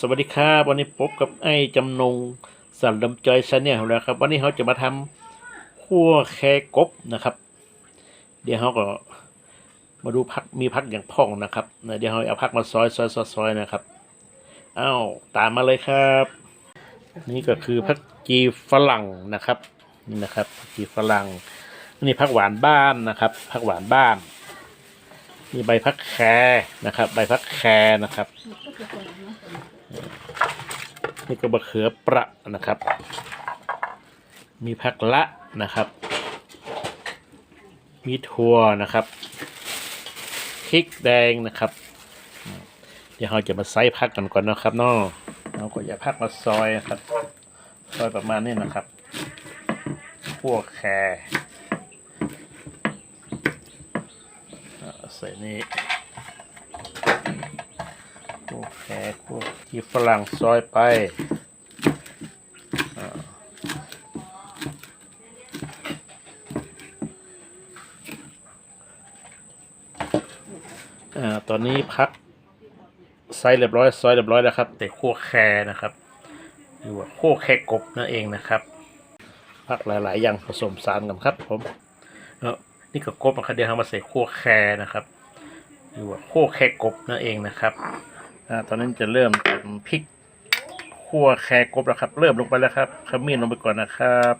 สวัสดีครับวันนี้พบกับไอ้จำนงสันลำจอยชาแนลแล้วครับ วันนี้เขาจะมาทำขั่วแคกบนะครับ เดี๋ยวเขาก็มาดูพักมีพักอย่างพ่องนะครับเดี๋ยวเขาเอาพักมาซอยซอยซอยซอยนะครับอ้าวตามมาเลยครับ นี่ก็คือพักจีฝรั่งนะครับนี่นะครับจีฝรั่งนี่พักหวานบ้านนะครับพักหวานบ้านมีใบพักแครนะครับ ใบพักแครนะครับ นี่ก็บะเขือประนะครับ มีผักละนะครับ มีถั่วนะครับพริกแดงนะครับ เดี๋ยวเราจะมาไซส์ผักกันก่อนนะครับเนาะเราก็อย่าผักมาซอยนะครับ ซอยประมาณนี้นะครับพวกแครอ่าใส่นี่ พวกแขกพวกที่ฝรั่งซอยไปอ่าตอนนี้พักไซส์เรียบร้อยซอยเรียบร้อยแล้วครับ แต่ขั้วแครนะครับหรือว่าขั้วแครกบนั่นเองนะครับ พักหลาย ๆ อย่างผสมสารกันครับผมเออนี่ก็กบนะครับเดี๋ยวเรามาใส่ขั้วแครนะครับหรือว่าขั้วแครกบนั่นเองนะครับ ตอนนี้จะเริ่มพริกขั่วแครกบแล้วครับ เริ่มลงไปแล้วครับขมิ้นลงไปก่อนนะครับ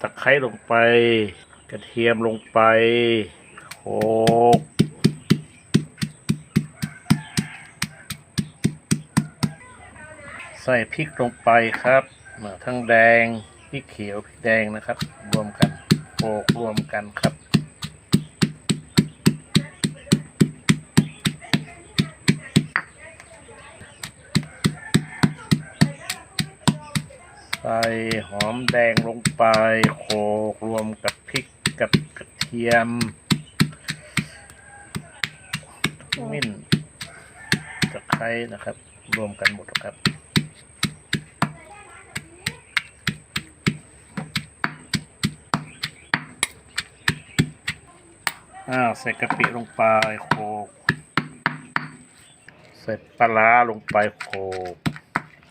ตะไคร้ลงไป กระเทียมลงไปโขกใส่พริกลงไปครับทั้งแดงพริกเขียวพริกแดงนะครับ รวมกันโขกรวมกันครับ ใส่หอมแดงลงไปโขลกรวมกับพริกกับกระเทียมมิ้นตะไคร้นะครับ รวมกันหมดครับอ้าวใส่กะปิลงไปโขลกใส่ปลาร้าลงไปโขลก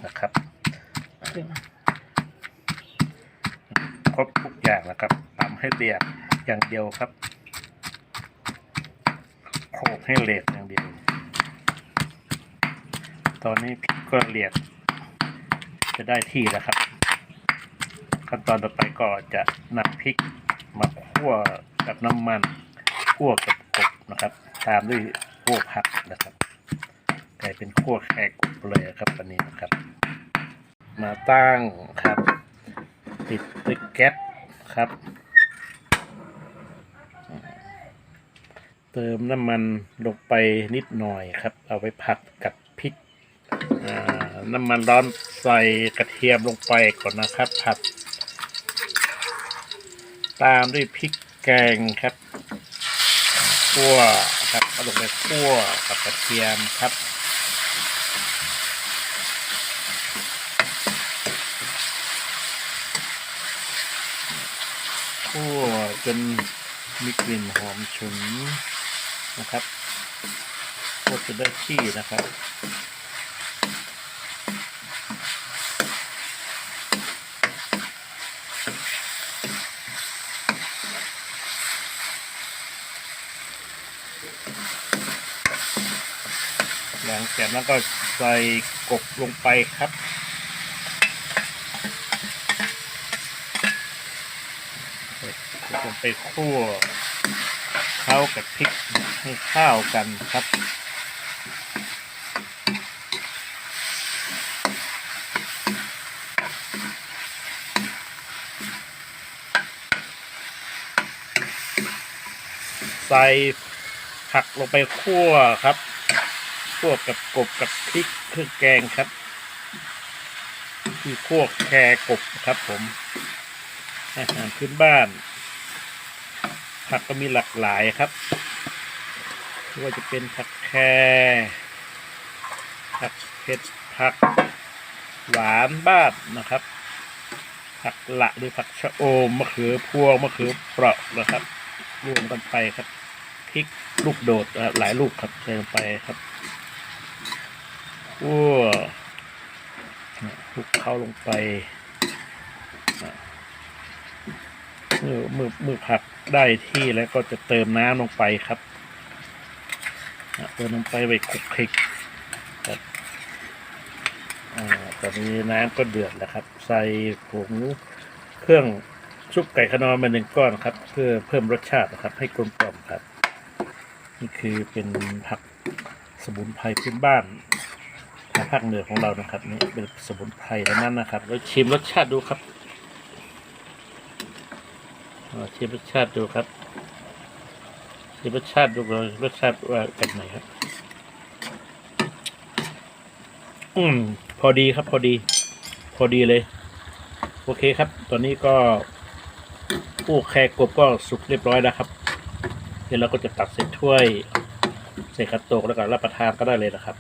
นะครับ ครบทุกอย่างนะครับตำให้เรียบอย่างเดียวครับโขกให้เละอย่างเดียว ตอนนี้พริกก็เรียกจะได้ที่แล้วครับ ขั้นตอนต่อไปก็จะนำพริกมาคั่วกับน้ำมันคั่วกับกบนะครับ ตามด้วยคั่วผักนะครับกลายเป็นคั่วแขกกบเลยครับวันนี้นะครับ มาตั้งครับ ติดด้วยแก๊สครับ เติมน้ำมันลงไปนิดหน่อยครับ เอาไปผัดกับพริกน้ำมันร้อนใส่กระเทียมลงไปก่อนนะครับ ผัด ตามด้วยพริกแกงครับคั่วครับเอาลงไปคั่วกับกระเทียมครับ คั่วจนมีกลิ่นหอมฉุนนะครับคั่วจนได้ที่นะครับหลังจากนั้นก็ใส่กบลงไปครับ ลง ไปคั่วเข้ากับพริกให้เข้าวกันครับใส่ผักลงไปคั่วครับคั่วกับกบกับพริกเครื่องแกงครับ ที่คั่วแครกบครับผมอาหารพื้นบ้าน ผักก็มีหลากหลายครับไม่ว่าจะเป็นผักแครผักเผ็ดผักหวานบ้านนะครับ ผักละหรือผักชะโอมมะเขือพวงมะเขือเปราะนะครับ รวมกันไปครับพริกลูกโดดหลายลูกครับใส่ลงไปครับอ้วคลุกเข้าลงไป เมื่อเมื่อเมื่อผัดได้ที่แล้วก็จะเติมน้ำลงไปครับเติมลงไปไปคลุกคลิกครับอ่ตอนนี้น้ำก็เดือดแล้วครับ ใส่ผงเครื่องชุบไก่ขนอมาหนึ่งก้อนครับ เพื่อเพิ่มรสชาตินะครับ ให้กลมกล่อมครับ นี่คือเป็นผักสมุนไพรพื้นบ้านทางภาคเหนือของเรานะครับ นี่เป็นสมุนไพรทั้งนั้นนะครับ แล้วชิมรสชาติดูครับ ชิมรสชาติดูครับชิมรสชาติดูเลยรสชาติว่าเป็นไงครับ อืม พอดีครับ พอดี พอดีเลย โอเคครับ ตอนนี้ก็อู้แคกบก็สุกเรียบร้อยแล้วครับ เดี๋ยวเราก็จะตักใส่ถ้วยใส่กระโตกแล้วก็รับประทานก็ได้เลยนะครับ